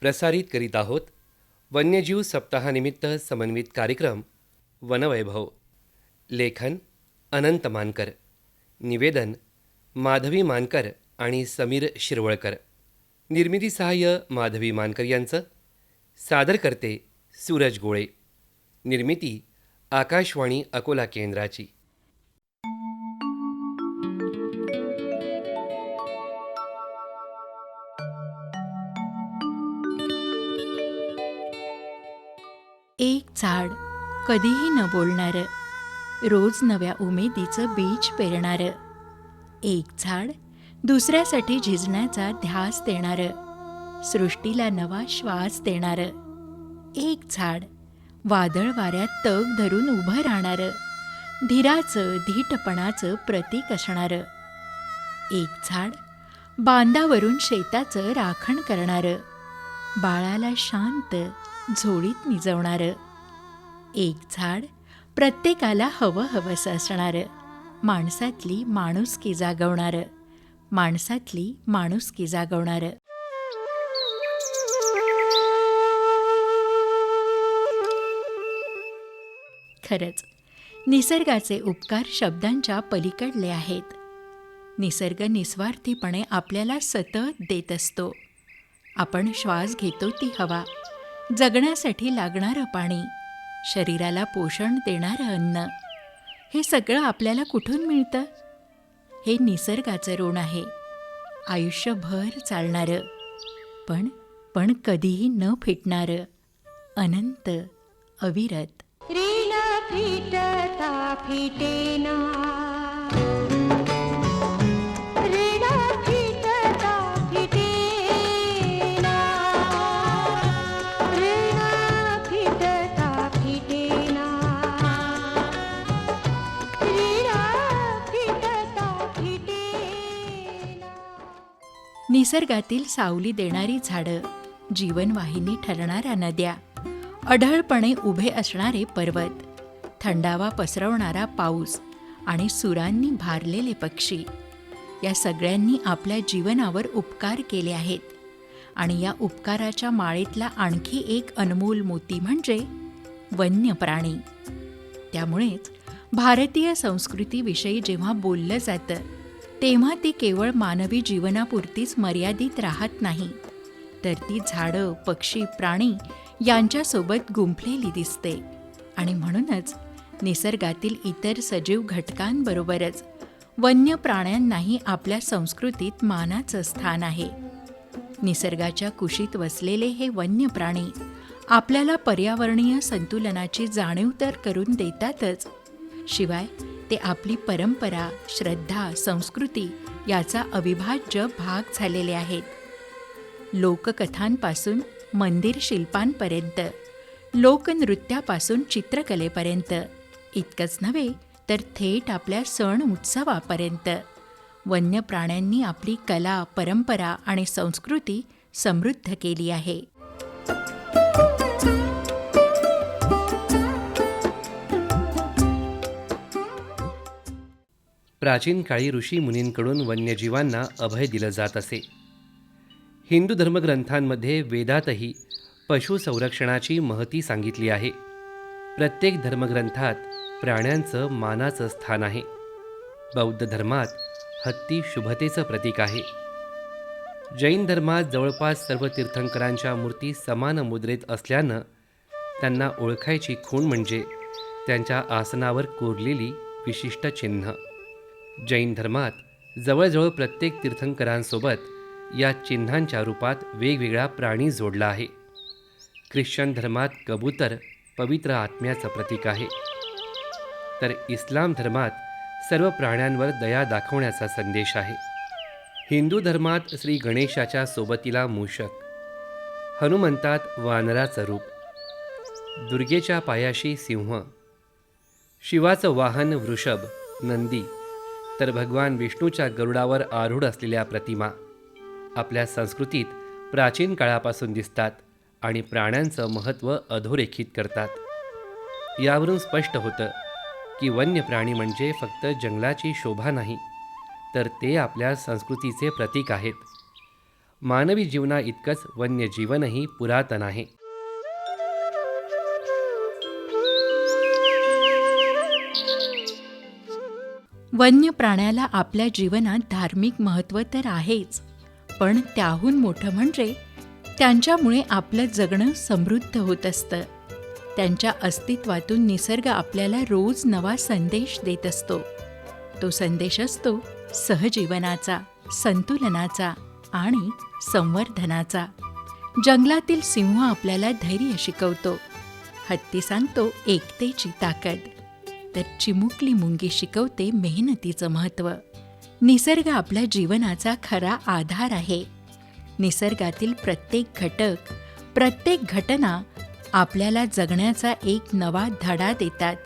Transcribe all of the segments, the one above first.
प्रसारित करीत आहोत वन्यजीव सप्ताहानिमित्त समन्वित कार्यक्रम वनवैभव. लेखन अनंत मानकर. निवेदन माधवी मानकर आणि समीर शिरवळकर. निर्मिती सहाय्य माधवी मानकर यांचं. सादर करते सूरज गोळे. निर्मिती आकाशवाणी अकोला केंद्राची. झाड कधीही न बोलणारं रोज नव्या उमेदीचं बीज पेरणारं. एक झाड दुसऱ्यासाठी झिजण्याचा ध्यास देणारं सृष्टीला नवा श्वास देणारं. एक झाड वादळ वाऱ्यात तग धरून उभं राहणारं धीराचं धीटपणाचं प्रतीक असणारं. एक झाड बांधावरून शेताचं राखण करणारं बाळाला शांत झोळीत निजवणारं. एक झाड प्रत्येकाला हवं हवंसं असणारं. माणसातली माणुसकी जागवणारं. माणसातली माणुसकी जागवणारं. खरंच निसर्गाचे उपकार शब्दांच्या पलीकडले आहेत. निसर्ग निस्वार्थीपणे आपल्याला सतत देत असतो. आपण श्वास घेतो ती हवा. जगण्यासाठी लागणारं पाणी. शरीराला पोषण देणारं अन्न. हे सगळं आपल्याला कुठून मिळतं? हे निसर्गाचं ऋण आहे. आयुष्यभर चालणारं. पण पण कधीही न फिटणारं. अनंत अविरत. ऋण फिटता फिटेना. निसर्गातील सावली देणारी झाडं जीवनवाहिनी ठरणाऱ्या नद्या अढळपणे उभे असणारे पर्वत थंडावा पसरवणारा पाऊस आणि सुरांनी भारलेले पक्षी या सगळ्यांनी आपल्या जीवनावर उपकार केले आहेत. आणि या उपकाराच्या माळेतला आणखी एक अनमोल मोती म्हणजे वन्य प्राणी त्यामुळेच भारतीय संस्कृतीविषयी जेव्हा बोललं जातं तेव्हा ती केवळ मानवी जीवनापुरतीच मर्यादित राहत नाही. तर ती झाडं पक्षी प्राणी यांच्यासोबत गुंफलेली दिसते. आणि म्हणूनच निसर्गातील इतर सजीव घटकांबरोबरच वन्य प्राण्यांनाही आपल्या संस्कृतीत मानाचं स्थान आहे. निसर्गाच्या कुशीत वसलेले हे वन्य प्राणी आपल्याला पर्यावरणीय संतुलनाची जाणीव तर करून देतातच. शिवाय ते आपली परंपरा श्रद्धा संस्कृती याचा अविभाज्य भाग झालेले आहेत. लोककथांपासून मंदिर शिल्पांपर्यंत लोकनृत्यापासून चित्रकलेपर्यंत इतकंच नव्हे तर थेट आपल्या सण उत्सवापर्यंत वन्य प्राण्यांनी आपली कला परंपरा आणि संस्कृती समृद्ध केली आहे. प्राचीन काळी ऋषी मुनींकडून वन्यजीवांना अभय दिलं जात असे. हिंदू धर्मग्रंथांमध्ये वेदातही पशुसंरक्षणाची महती सांगितली आहे. प्रत्येक धर्मग्रंथात प्राण्यांचं मानाचं स्थान आहे. बौद्ध धर्मात हत्ती शुभतेचं प्रतीक आहे. जैन धर्मात जवळपास सर्व तीर्थंकरांच्या मूर्ती समान मुद्रेत असल्यानं त्यांना ओळखायची खूण म्हणजे त्यांच्या आसनावर कोरलेली विशिष्ट चिन्ह. जैन धर्मात जवळजवळ प्रत्येक तीर्थंकरांसोबत या चिन्हांच्या रूपात वेगवेगळा प्राणी जोडला आहे. ख्रिश्चन धर्मात कबूतर पवित्र आत्म्याचं प्रतीक आहे. तर इस्लाम धर्मात सर्व प्राण्यांवर दया दाखवण्याचा संदेश आहे. हिंदू धर्मात श्री गणेशाच्या सोबतीला मूषक हनुमंतात वानराचं रूप दुर्गेच्या पायाशी सिंह शिवाचं वाहन वृषभ नंदी तर भगवान विष्णूच्या गरुडावर आरूढ असलेल्या प्रतिमा. आपल्या संस्कृतीत प्राचीन काळापासून दिसतात आणि प्राण्यांचं महत्त्व अधोरेखित करतात. यावरून स्पष्ट होतं की वन्य प्राणी म्हणजे फक्त जंगलाची शोभा नाही तर ते आपल्या संस्कृतीचे प्रतीक आहेत. मानवी जीवना इतकंच वन्यजीवनही पुरातन आहे. वन्य प्राण्याला आपल्या जीवनात धार्मिक महत्त्व तर आहेच पण त्याहून मोठं म्हणजे त्यांच्यामुळे आपलं जगणं समृद्ध होत असतं. त्यांच्या अस्तित्वातून निसर्ग आपल्याला रोज नवा संदेश देत असतो. तो संदेश असतो सहजीवनाचा संतुलनाचा आणि संवर्धनाचा. जंगलातील सिंह आपल्याला धैर्य शिकवतो. हत्ती सांगतो एकतेची ताकद. तर चिमुकली मुंगी शिकवते मेहनतीचं महत्त्व निसर्ग आपल्या जीवनाचा खरा आधार आहे. निसर्गातील प्रत्येक घटक प्रत्येक घटना आपल्याला जगण्याचा एक नवा धडा देतात.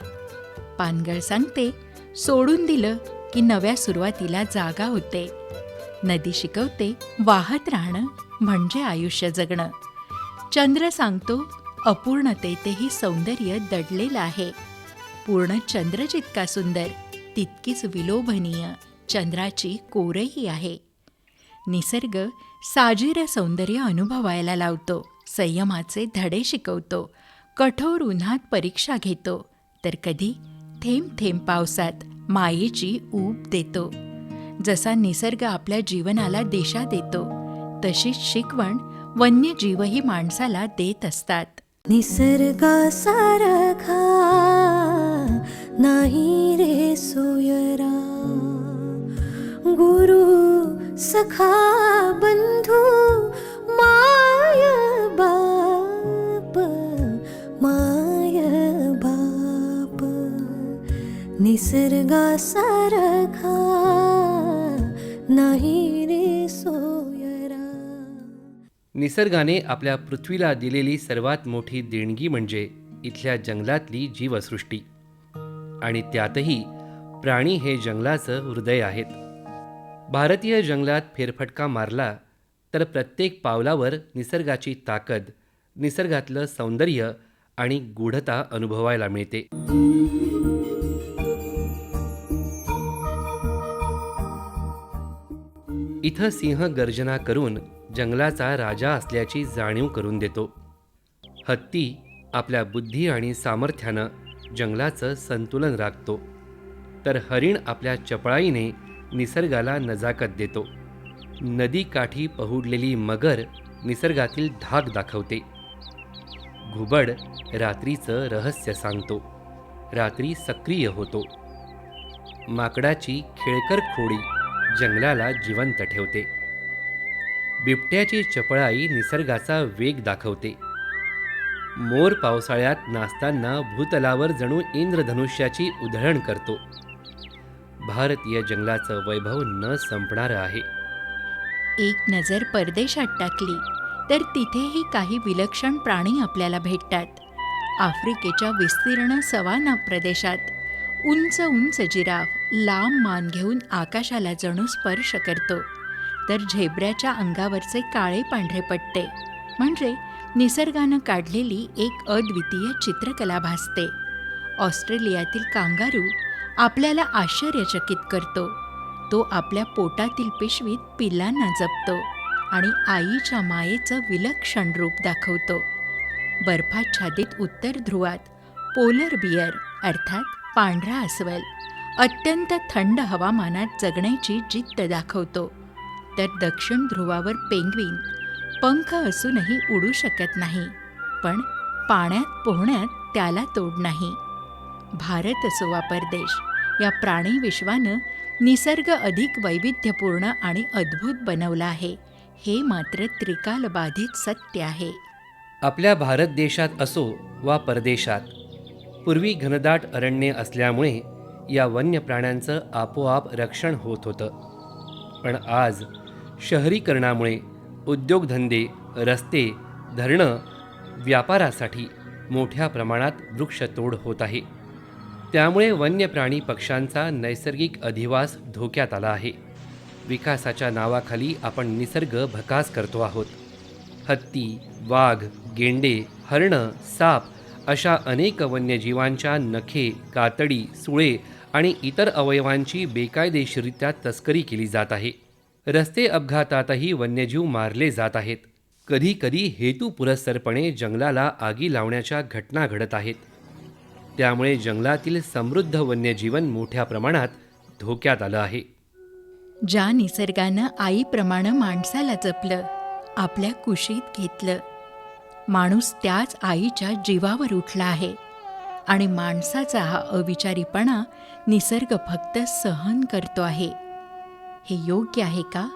पानगळ सांगते सोडून दिलं की नव्या सुरुवातीला जागा होते. नदी शिकवते वाहत राहणं म्हणजे आयुष्य जगणं. चंद्र सांगतो अपूर्णतेतही सौंदर्य दडलेलं आहे. पूर्ण चंद्र जितका सुंदर तितकीच विलोभनीय चंद्राची कोरही आहे. निसर्ग साजीर सौंदर्य अनुभवायला लावतो संयमाचे धडे शिकवतो कठोर उन्हात परीक्षा घेतो तर कधी थेंब थेंब पावसात मायेची ऊब देतो. जसा निसर्ग आपल्या जीवनाला दिशा देतो तशीच शिकवण वन्यजीवही माणसाला देत असतात. निसर्गासारखा नाही रे सोयरा. गुरु सखा बंधू माय बाप माय बाप. निसर्गासारखा नाही रे सोयरा. निसर्गाने आपल्या पृथ्वीला दिलेली सर्वात मोठी देणगी म्हणजे इथल्या जंगलातली जीवसृष्टी. आणि त्यातही प्राणी हे जंगलाचं हृदय आहेत. भारतीय जंगलात फेरफटका मारला तर प्रत्येक पावलावर निसर्गाची ताकद निसर्गातलं सौंदर्य आणि गूढता अनुभवायला मिळते. इथं सिंह गर्जना करून जंगलाचा राजा असल्याची जाणीव करून देतो. हत्ती आपल्या बुद्धी आणि सामर्थ्यानं जंगलाचं संतुलन राखतो. तर हरिण आपल्या चपळाईने निसर्गाला नजाकत देतो. नदी काठी पहुडलेली मगर निसर्गातील धाक दाखवते. घुबड रात्रीचं रहस्य सांगतो. रात्री सक्रिय होतो. माकडाची खेळकर खोडी जंगलाला जिवंत ठेवते. बिबट्याची चपळाई निसर्गाचा वेग दाखवते. मोर पावसाळ्यात नाचताना भूतलावर जणू इंद्रधनुष्याची उधळण करतो. भारतीय जंगलाचं वैभव न संपणारं आहे. एक नजर परदेशात टाकली तर तिथेही काही विलक्षण प्राणी आपल्याला भेटतात. आफ्रिकेच्या विस्तीर्ण सवाना प्रदेशात उंच उंच जिराफ लांब मान घेऊन आकाशाला जणू स्पर्श करतो. तर झेब्र्याच्या अंगावरचे काळे पांढरे पट्टे म्हणजे निसर्गानं काढलेली एक अद्वितीय चित्रकला भासते. ऑस्ट्रेलियातील कांगारू आपल्याला आश्चर्यचकित करतो. तो आपल्या पोटातील पिशवीत पिल्लांना जपतो आणि आईच्या मायेचं विलक्षण रूप दाखवतो. बर्फाच्छादित उत्तर ध्रुवात पोलर बियर अर्थात पांढरा अस्वल अत्यंत थंड हवामानात जगण्याची जिद्द दाखवतो. तर दक्षिण ध्रुवावर पेंग्विन पंख असूनही उडू शकत नाही पण पाण्यात पोहण्यात त्याला तोड नाही. भारत असो वा परदेश या प्राणी विश्वानं निसर्ग अधिक वैविध्यपूर्ण आणि अद्भुत बनवला आहे हे मात्र त्रिकालबाधित सत्य आहे. आपल्या भारत देशात असो वा परदेशात पूर्वी घनदाट अरण्ये असल्यामुळे या वन्य प्राण्यांचं आपोआप रक्षण होत होतं. पण आज शहरीकरणामुळे उद्योगधंदे रस्ते धरणं व्यापारासाठी मोठ्या प्रमाणात वृक्षतोड होत आहे. त्यामुळे वन्य प्राणी पक्ष्यांचा नैसर्गिक अधिवास धोक्यात आला आहे. विकासाच्या नावाखाली आपण निसर्ग भकास करतो आहोत. हत्ती वाघ गेंडे हरणं साप अशा अनेक वन्यजीवांच्या नखे कातडी सुळे आणि इतर अवयवांची बेकायदेशीरित्या तस्करी केली जात आहे. रस्ते अपघातातही वन्यजीव मारले जात आहेत. कधी कधी हेतुपुरस्सरपणे जंगलाला आगी लावण्याच्या घटना घडत आहेत. त्यामुळे जंगलातील समृद्ध वन्यजीवन मोठ्या प्रमाणात धोक्यात आलं आहे. ज्या निसर्गानं आईप्रमाणे माणसाला जपलं आपल्या कुशीत घेतलं माणूस त्याच आईच्या जीवावर उठला आहे आणि माणसाचा हा अविचारीपणा निसर्ग फक्त सहन करतो आहे. हे योग्य आहे का?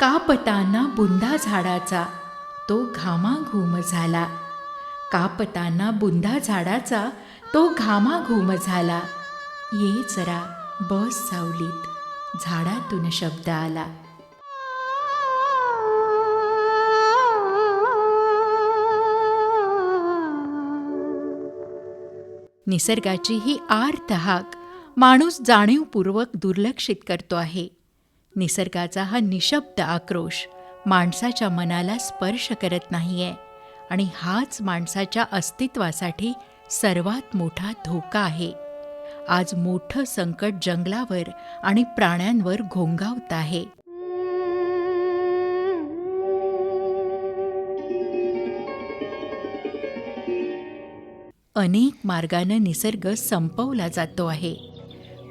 कापताना बुंदा झाडाचा तो घामाघूम झाला. कापताना बुंदा झाडाचा तो घामाघूम झाला. ये जरा बस सावलीत झाडातून शब्द आला. निसर्गाची ही आर्त हाक माणूस जाणीवपूर्वक दुर्लक्षित करतो आहे. निसर्गाचा हा निशब्द आक्रोश माणसाच्या मनाला स्पर्श करत नाहीये आणि हाच माणसाच्या अस्तित्वासाठी सर्वात मोठा धोका आहे. आज मोठं संकट जंगलावर आणि प्राण्यांवर घोंगावत आहे. अनेक मार्गानं निसर्ग संपवला जातो आहे.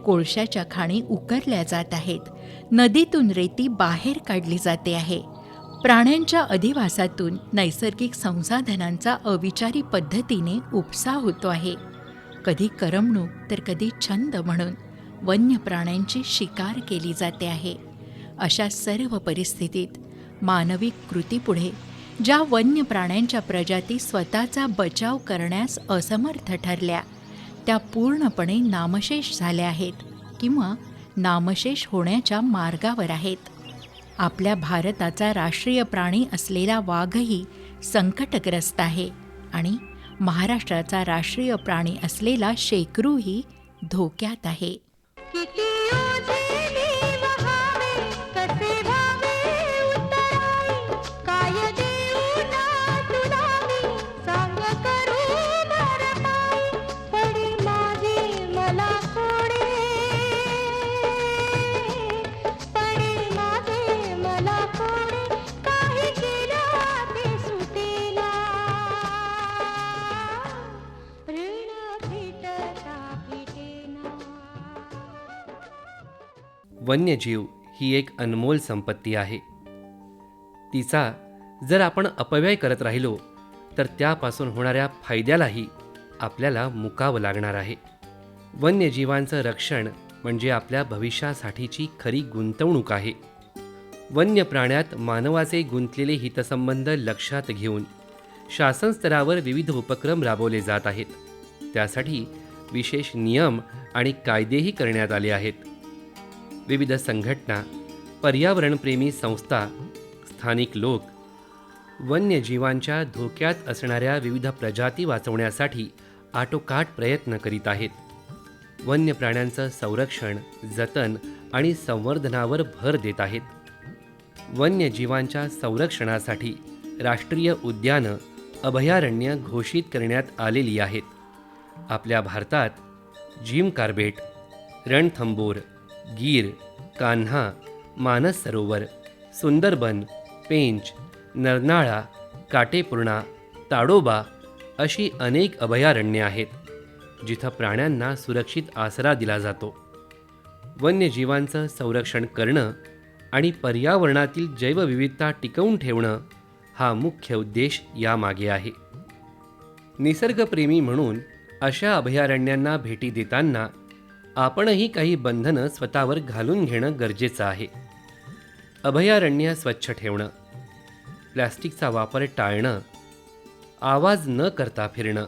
कोळशाच्या खाणी उकरल्या जात आहेत. नदीतून रेती बाहेर काढली जाते आहे. प्राण्यांच्या अधिवासातून नैसर्गिक संसाधनांचा अविचारी पद्धतीने उपसा होतो आहे. कधी करमणूक तर कधी छंद म्हणून वन्य प्राण्यांची शिकार केली जाते आहे. अशा सर्व परिस्थितीत मानवी कृतीपुढे ज्या वन्य प्राण्यांच्या प्रजाती स्वतःचा बचाव करण्यास असमर्थ ठरल्या त्या पूर्णपणे नामशेष झाल्या आहेत किंवा नामशेष होण्याच्या मार्गावर आहेत. आपल्या भारताचा राष्ट्रीय प्राणी असलेला वाघही संकटग्रस्त आहे आणि महाराष्ट्राचा राष्ट्रीय प्राणी असलेला शेकरूही धोक्यात आहे. वन्यजीव ही एक अनमोल संपत्ती आहे. तिचा जर आपण अपव्यय करत राहिलो तर त्यापासून होणाऱ्या फायद्यालाही आपल्याला मुकावं लागणार आहे. वन्यजीवांचं रक्षण म्हणजे आपल्या भविष्यासाठीची खरी गुंतवणूक आहे. वन्य प्राण्यात मानवाचे गुंतलेले हितसंबंध लक्षात घेऊन शासन स्तरावर विविध उपक्रम राबवले जात आहेत. त्यासाठी विशेष नियम आणि कायदेही करण्यात आले आहेत. विविध संघटना पर्यावरणप्रेमी संस्था स्थानिक लोक वन्यजीवांच्या धोक्यात असणाऱ्या विविध प्रजाती वाचवण्यासाठी आटोकाट प्रयत्न करीत आहेत. वन्य प्राण्यांचं संरक्षण जतन आणि संवर्धनावर भर देत आहेत. वन्यजीवांच्या संरक्षणासाठी राष्ट्रीय उद्यानं अभयारण्य घोषित करण्यात आलेली आहेत. आपल्या भारतात जिम कार्बेट रणथंबोर गीर कान्हा मानस सरोवर सुंदरबन पेंच नरनाळा काटेपूर्णा ताडोबा अशी अनेक अभयारण्ये आहेत जिथं प्राण्यांना सुरक्षित आसरा दिला जातो. वन्यजीवांचं संरक्षण करणं आणि पर्यावरणातील जैवविविधता टिकवून ठेवणं हा मुख्य उद्देश यामागे आहे. निसर्गप्रेमी म्हणून अशा अभयारण्यांना भेटी देताना आपणही काही बंधनं स्वतःवर घालून घेणं गरजेचं आहे. अभयारण्य स्वच्छ ठेवणं प्लॅस्टिकचा वापर टाळणं आवाज न करता फिरणं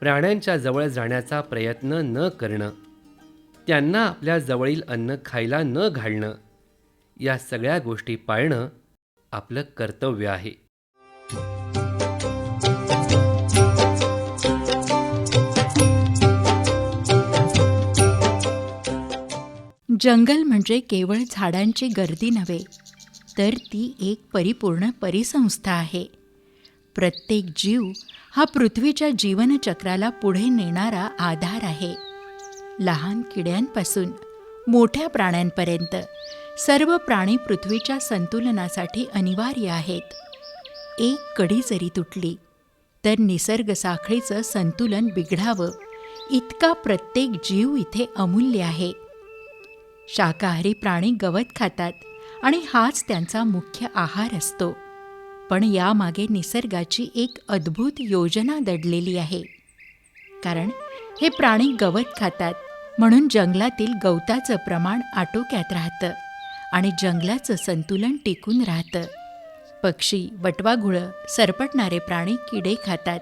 प्राण्यांच्या जवळ जाण्याचा प्रयत्न न करणं त्यांना आपल्या जवळील अन्न खायला न घालणं या सगळ्या गोष्टी पाळणं आपलं कर्तव्य आहे. जंगल म्हणजे केवळ झाडांची गर्दी नव्हे तर ती एक परिपूर्ण परिसंस्था आहे. प्रत्येक जीव हा पृथ्वीच्या जीवनचक्राला पुढे नेणारा आधार आहे. लहान किड्यांपासून मोठ्या प्राण्यांपर्यंत सर्व प्राणी पृथ्वीच्या संतुलनासाठी अनिवार्य आहेत. एक कडी जरी तुटली तर निसर्ग साखळीचं संतुलन बिघडावं इतका प्रत्येक जीव इथे अमूल्य आहे. शाकाहारी प्राणी गवत खातात आणि हाच त्यांचा मुख्य आहार असतो. पण यामागे निसर्गाची एक अद्भुत योजना दडलेली आहे. कारण हे प्राणी गवत खातात म्हणून जंगलातील गवताचं प्रमाण आटोक्यात राहतं आणि जंगलाचं संतुलन टिकून राहतं. पक्षी वटवाघुळं सरपटणारे प्राणी किडे खातात.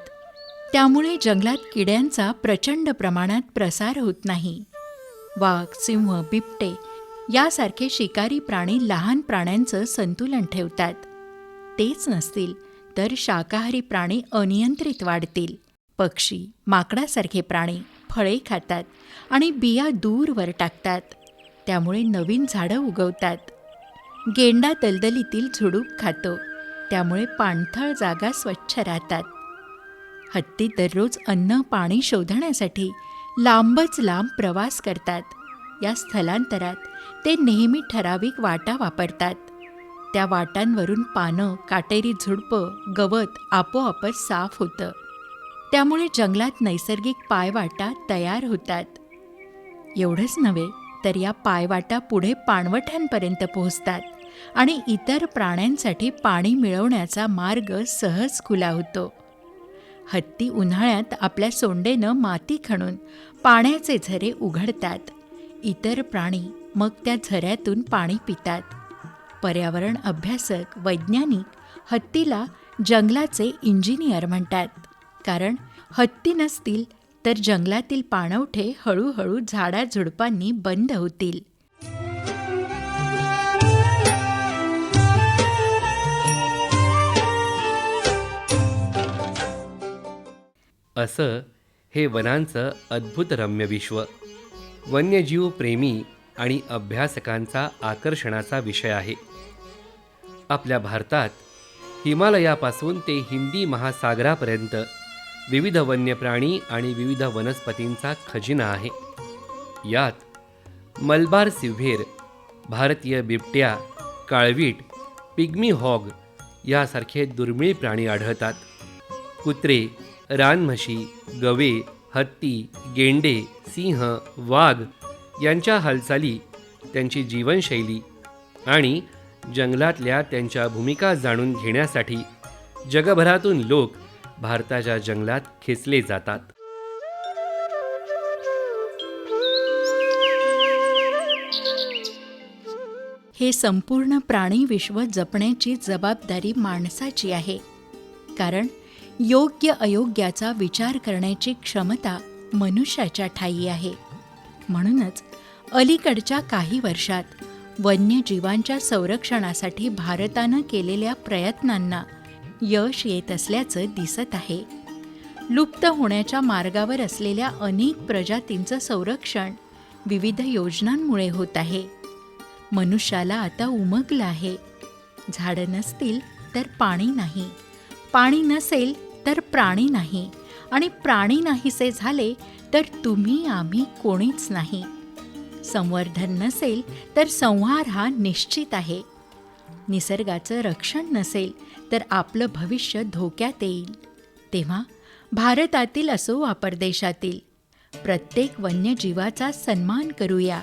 त्यामुळे जंगलात किड्यांचा प्रचंड प्रमाणात प्रसार होत नाही. वाघ सिंह बिबटे यासारखे शिकारी प्राणी लहान प्राण्यांचं संतुलन ठेवतात. तेच नसतील तर शाकाहारी प्राणी अनियंत्रित वाढतील. पक्षी माकडासारखे प्राणी फळे खातात आणि बिया दूरवर टाकतात. त्यामुळे नवीन झाडं उगवतात. गेंडा दलदलीतील झुडूप खातो. त्यामुळे पाणथळ जागा स्वच्छ राहतात. हत्ती दररोज अन्न पाणी शोधण्यासाठी लांबच लांब प्रवास करतात. या स्थलांतरात ते नेहमी ठराविक वाटा वापरतात. त्या वाटांवरून पानं काटेरी झुडपं गवत आपोआपच साफ होतं. त्यामुळे जंगलात नैसर्गिक पायवाटा तयार होतात. एवढंच नव्हे तर या पायवाटा पुढे पाणवठ्यांपर्यंत पोहोचतात आणि इतर प्राण्यांसाठी पाणी मिळवण्याचा मार्ग सहज खुला होतो. हत्ती उन्हाळ्यात आपल्या सोंडेनं माती खणून पाण्याचे झरे उघडतात. इतर प्राणी मग त्या झऱ्यातून पाणी पितात. पर्यावरण अभ्यासक वैज्ञानिक हत्तीला जंगलाचे इंजिनियर म्हणतात. कारण हत्ती नसतील तर जंगलातील पाणवठे हळूहळू झाडाझुडपांनी बंद होतील. असं हे वनांचं अद्भुत रम्य विश्व. वन्यजीव प्रेमी आणि अभ्यासकांचा आकर्षणाचा विषय आहे. आपल्या भारतात हिमालयापासून ते हिंदी महासागरापर्यंत विविध वन्य प्राणी आणि विविध वनस्पतींचा खजिना आहे. यात मलबार सिव्हेर भारतीय बिबट्या काळवीट पिग्मी हॉग यासारखे दुर्मिळ प्राणी आढळतात. कुत्रे रानम्हशी गवे हत्ती गेंडे सिंह वाघ यांच्या हालचाली त्यांची जीवनशैली आणि जंगलातल्या त्यांच्या भूमिका जाणून घेण्यासाठी जगभरातून लोक भारताच्या जंगलात खेचले जातात. हे संपूर्ण प्राणी विश्व जपण्याची जबाबदारी माणसाची आहे. कारण योग्य अयोग्याचा विचार करण्याची क्षमता मनुष्याच्या ठायी आहे. म्हणूनच अलीकडच्या काही वर्षात वन्यजीवांच्या संरक्षणासाठी भारतानं केलेल्या प्रयत्नांना यश येत असल्याचं दिसत आहे. लुप्त होण्याच्या मार्गावर असलेल्या अनेक प्रजातींचं संरक्षण विविध योजनांमुळे होत आहे. मनुष्याला आता उमगलं आहे. झाडं नसतील तर पाणी नाही. पाणी नसेल तर प्राणी नाही. आणि प्राणी नाहीसे झाले तर तुम्ही आम्ही कोणीच नाही. संवर्धन नसेल तर संहार हा निश्चित आहे. निसर्गाचं रक्षण नसेल तर आपलं भविष्य धोक्यात येईल. तेव्हा भारतातील असो वा परदेशातील प्रत्येक वन्यजीवाचा सन्मान करूया.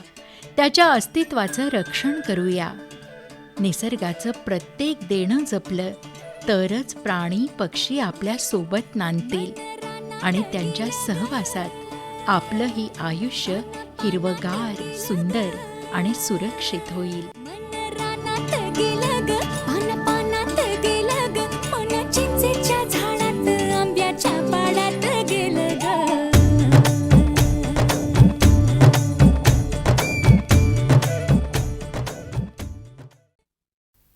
त्याच्या अस्तित्वाचं रक्षण करूया. निसर्गाचं प्रत्येक देणं जपलं तरच प्राणी पक्षी आपल्यासोबत नांदतील आणि त्यांच्या सहवासात आपलंही आयुष्य हिरवगार सुंदर आणि सुरक्षित होईल.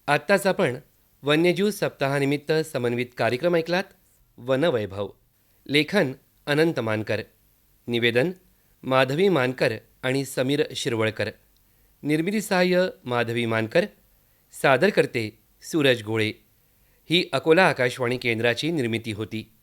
आत्ताच आपण वन्यजीव सप्ताहानिमित्त समन्वित कार्यक्रम ऐकलात वनवैभव. लेखन अनंत मानकर. निवेदन माधवी मानकर आणि समीर शिरवळकर. निर्मिती सहाय्य माधवी मानकर. सादर करते सूरज गोळे. ही अकोला आकाशवाणी केंद्राची निर्मिती होती.